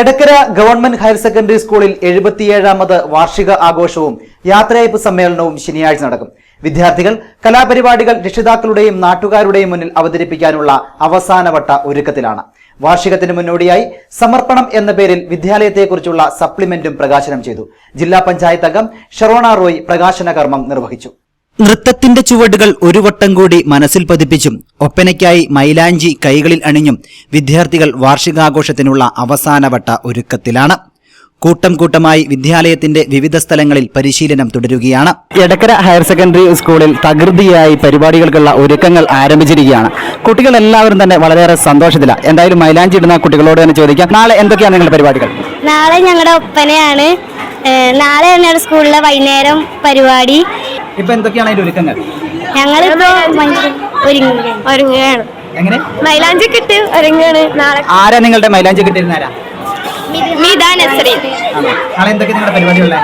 Edakkara government higher secondary സ്കൂളിൽ എഴുപത്തിയേഴാമത് വാർഷിക ആഘോഷവും യാത്രയയപ്പ് സമ്മേളനവും ശനിയാഴ്ച നടക്കും. വിദ്യാർത്ഥികൾ കലാപരിപാടികൾ രക്ഷിതാക്കളുടെയും നാട്ടുകാരുടെയും മുന്നിൽ അവതരിപ്പിക്കാനുള്ള അവസാനവട്ട ഒരുക്കത്തിലാണ്. വാർഷികത്തിന് മുന്നോടിയായി സമർപ്പണം എന്ന പേരിൽ വിദ്യാലയത്തെക്കുറിച്ചുള്ള സപ്ലിമെന്റും പ്രകാശനം ചെയ്തു. ജില്ലാ പഞ്ചായത്ത് അംഗം ഷറോണ റോയ് പ്രകാശന കർമ്മം നിർവഹിച്ചു. നൃത്തത്തിന്റെ ചുവടുകൾ ഒരു വട്ടം കൂടി മനസ്സിൽ പതിപ്പിച്ചും ഒപ്പനയ്ക്കായി മൈലാഞ്ചി കൈകളിൽ അണിഞ്ഞും വിദ്യാർത്ഥികൾ വാർഷികാഘോഷത്തിനുള്ള അവസാനവട്ട ഒരുക്കത്തിലാണ്. കൂട്ടം കൂട്ടമായി വിദ്യാലയത്തിന്റെ വിവിധ സ്ഥലങ്ങളിൽ പരിശീലനം തുടരുകയാണ്. എടക്കര ഹയർ സെക്കൻഡറി സ്കൂളിൽ തകൃതിയായി പരിപാടികൾക്കുള്ള ഒരുക്കങ്ങൾ ആരംഭിച്ചിരിക്കുകയാണ്. കുട്ടികൾ എല്ലാവരും തന്നെ വളരെയേറെ സന്തോഷത്തിലാണ് എന്തായാലും മൈലാഞ്ചി ഇടുന്ന കുട്ടികളോട് തന്നെ ചോദിക്കാം. നാളെ എന്തൊക്കെയാണ് നിങ്ങളുടെ പരിപാടികൾ? നാളെ ഞങ്ങളുടെ ഒപ്പനയാണ്. നാളെ തന്നെയാണ് സ്കൂളിലെ വൈകുന്നേരം പരിപാടി. ഇപ്പൊ എന്തൊക്കെയാണ് അതിന്റെ ഒരുക്കങ്ങൾ? ഞങ്ങളിപ്പോ ഒരുങ്ങുകയാണ്. എങ്ങനെ? മൈലാഞ്ചി കിട്ടി ഒരുങ്ങുകയാണ്. നാളെ ആരാ നിങ്ങളുടെ മൈലാഞ്ചി കിട്ടിയിരുന്ന ആരാ? മിതാ നസറി? നാളെ എന്തൊക്കെ നിങ്ങളുടെ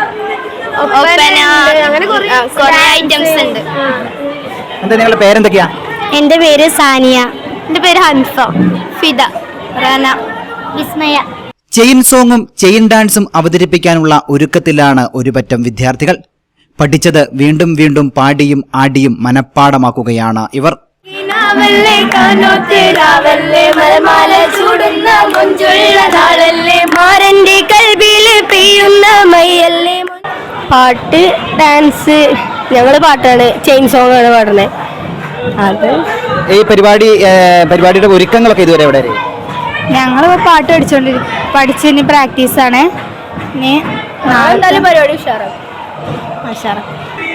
കുറെ ഐറ്റംസ് ഉണ്ട്. എന്താ നിങ്ങളുടെ പേരെന്തൊക്കെയാ? എന്റെ പേര് സാനിയ. എന്റെ പേര് ഹൻസ. ഫിദ. റന വിസ്മയ. ചെയിൻ സോങ്ങും ചെയിൻ ഡാൻസും അവതരിപ്പിക്കാനുള്ള ഒരുക്കത്തിലാണ് ഒരുപറ്റം വിദ്യാർത്ഥികൾ. പഠിച്ചത് വീണ്ടും വീണ്ടും പാടിയും ആടിയും മനഃപ്പാടമാക്കുകയാണ് ഇവർ. പാട്ട് ഡാൻസ് ഞങ്ങൾ പാട്ടാണ്. ചെയിൻ സോങ് ആണ് പാടുന്നത് അത് ഈ പരിപാടി പരിപാടിയുടെ ഒരുക്കങ്ങളൊക്കെ ഇതുവരെ എവിടെ? ഞങ്ങൾ പാട്ട് പഠിച്ചോണ്ടിരിക്കും പഠിച്ച് ഇനി പ്രാക്ടീസ് ആണ് ഇനി പരിപാടി ഉഷാറാണ്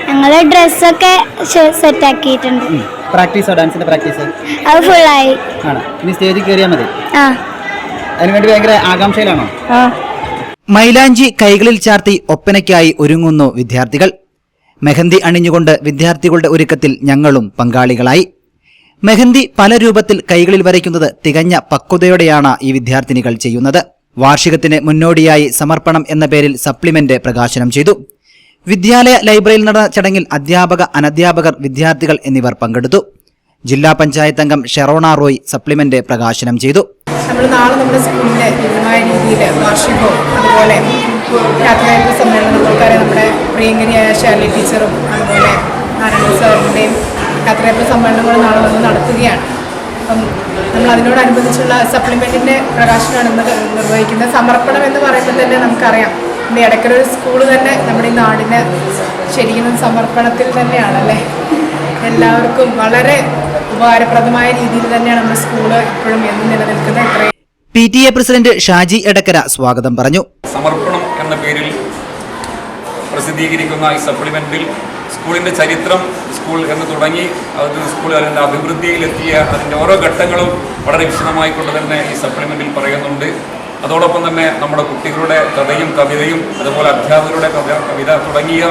ഞങ്ങൾ ഡ്രസ്സൊക്കെ സെറ്റ് ആക്കിയിട്ടുണ്ട്. പ്രാക്ടീസോ ഡാൻസിന്റെ പ്രാക്ടീസ്? അത് ഫുള്ളായി ആണ്? ഇനി സ്റ്റേജിൽ കയറിയാൽ മതി. ആ. അതിനുവേണ്ടി ഭയങ്കര ആകാംക്ഷയിലാണോ? ആ. മൈലാഞ്ചി കൈകളിൽ ചാർത്തി ഒപ്പനയ്ക്കായി ഒരുങ്ങുന്നു വിദ്യാർത്ഥികൾ. മെഹന്തി അണിഞ്ഞുകൊണ്ട് വിദ്യാർത്ഥികളുടെ ഒരുക്കത്തിൽ ഞങ്ങളും പങ്കാളികളായി. മെഹന്തി പല രൂപത്തിൽ കൈകളിൽ വരയ്ക്കുന്നത് തികഞ്ഞ പക്വതയോടെയാണ് ഈ വിദ്യാർത്ഥിനികൾ ചെയ്യുന്നത്. വാർഷികത്തിന് മുന്നോടിയായി സമർപ്പണം എന്ന പേരിൽ സപ്ലിമെന്റ് പ്രകാശനം ചെയ്തു. വിദ്യാലയ ലൈബ്രറിയിൽ നടന്ന ചടങ്ങിൽ അധ്യാപക അനധ്യാപകർ വിദ്യാർത്ഥികൾ എന്നിവർ പങ്കെടുത്തു. ജില്ലാ പഞ്ചായത്ത് അംഗം ഷെറോണ റോയ് സപ്ലിമെന്റ് പ്രകാശനം ചെയ്തു. നമ്മൾ നാളെ നമ്മുടെ സ്കൂളിലെ വിപുലമായ രീതിയിൽ വാർഷികവും അതുപോലെ യാത്രയയപ്പ് സമ്മേളനം നമ്മുടെ പ്രിയങ്കരിയായ ഷാലി ടീച്ചറും അതുപോലെ നാരായണ സാറിന്റെയും യാത്രയയപ്പ് സമ്മേളനങ്ങൾ നാളെ വന്ന് നടത്തുകയാണ്. അപ്പം നമ്മൾ അതിനോടനുബന്ധിച്ചുള്ള സപ്ലിമെന്റിന്റെ പ്രകാശനമാണ് ഇന്ന് നിർവഹിക്കുന്നത്. സമർപ്പണം എന്ന് പറയുമ്പോൾ തന്നെ നമുക്കറിയാം. നമ്മുടെ ഇടയ്ക്കൊരു സ്കൂൾ തന്നെ നമ്മുടെ ഈ നാടിന് ശരിക്കും സമർപ്പണത്തിൽ തന്നെയാണല്ലേ? എല്ലാവർക്കും വളരെ ഉപകാരപ്രദമായ രീതിയിൽ തന്നെയാണ് നമ്മുടെ സ്കൂൾ ഇപ്പോഴും എന്നും നിലനിൽക്കുന്നത് P T A president Shaji Edakkara സ്വാഗതം പറഞ്ഞു. സമർപ്പണം എന്ന പേരിൽ പ്രസിദ്ധീകരിക്കുന്ന ഈ സപ്ലിമെന്റിൽ സ്കൂളിന്റെ ചരിത്രം സ്കൂൾ എന്ന് തുടങ്ങി അത് സ്കൂൾ അതിന്റെ അഭിവൃദ്ധിയിലെത്തിയ അതിന്റെ ഓരോ ഘട്ടങ്ങളും വളരെ വിശദമായിക്കൊണ്ട് തന്നെ ഈ സപ്ലിമെന്റിൽ പറയുന്നുണ്ട്. അതോടൊപ്പം തന്നെ നമ്മുടെ കുട്ടികളുടെ കഥയും കവിതയും അതുപോലെ അധ്യാപകരുടെ കവിത തുടങ്ങിയ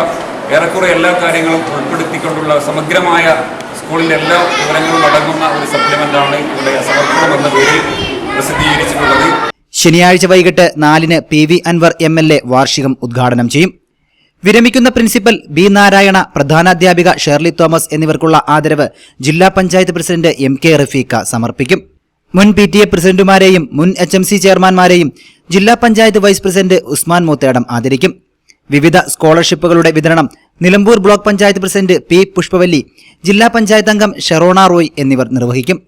ഏറെക്കുറെ എല്ലാ കാര്യങ്ങളും ഉൾപ്പെടുത്തിക്കൊണ്ടുള്ള സമഗ്രമായ സ്കൂളിന്റെ എല്ലാ വിവരങ്ങളും അടങ്ങുന്ന ഒരു സപ്ലിമെന്റാണ് ഇവിടെ സമർപ്പണം എന്ന പേരിൽ പ്രസിദ്ധീകരിച്ചിട്ടുള്ളത്. ശനിയാഴ്ച വൈകിട്ട് നാലിന് P V Anvar M L A വാർഷികം ഉദ്ഘാടനം ചെയ്യും. വിരമിക്കുന്ന പ്രിൻസിപ്പൽ ബി നാരായണ പ്രധാനാധ്യാപിക ഷേർലി തോമസ് എന്നിവർക്കുള്ള ആദരവ് ജില്ലാ panchayat president M K Rafeeq സമർപ്പിക്കും. മുൻ പി ടി എ പ്രസിഡന്റുമാരെയും മുൻ എച്ച് എം സി ചെയർമാൻമാരെയും ജില്ലാ പഞ്ചായത്ത് വൈസ് പ്രസിഡന്റ് ഉസ്മാൻ മൂത്തേടം ആദരിക്കും. വിവിധ സ്കോളർഷിപ്പുകളുടെ വിതരണം Nilambur block panchayat president P Pushpavalli ജില്ലാ പഞ്ചായത്ത് അംഗം ഷെറോണ റോയ് എന്നിവർ നിർവഹിക്കും.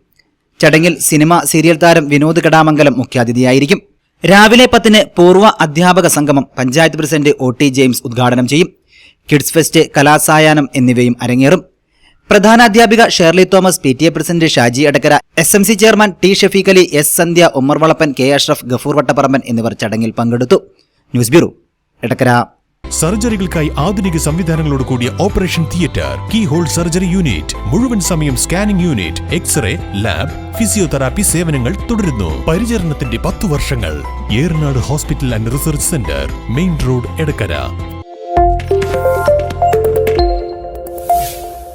ചടങ്ങിൽ സിനിമ സീരിയൽ താരം വിനോദ് കടാമംഗലം മുഖ്യാതിഥിയായിരിക്കും. രാവിലെ പത്തിന് പൂർവ അധ്യാപക സംഗമം panchayat president O T James ഉദ്ഘാടനം ചെയ്യും. കിഡ്സ് ഫെസ്റ്റ് കലാസായാനം എന്നിവയും അരങ്ങേറും. പ്രധാന അധ്യാപിക Shirley Thomas P T A president Shaji Adakkara S M C chairman T Shafeeq Ali S Sandhya Ummer Valappan K Ashraf Gafoor Vattaparamban എന്നിവർ ചടങ്ങിൽ പങ്കെടുത്തു. News bureau Edakkara. സർജറികൾക്കായി ആധുനിക സംവിധാനങ്ങളോട് കൂടിയ operation theatre keyhole surgery unit മുഴുവൻ സമയം scanning unit x-ray lab physiotherapy സേവനങ്ങൾ തുടരുന്നു. പരിചരണത്തിന്റെ പത്ത് വർഷങ്ങൾ Eranad hospital and research centre main road Edakkara.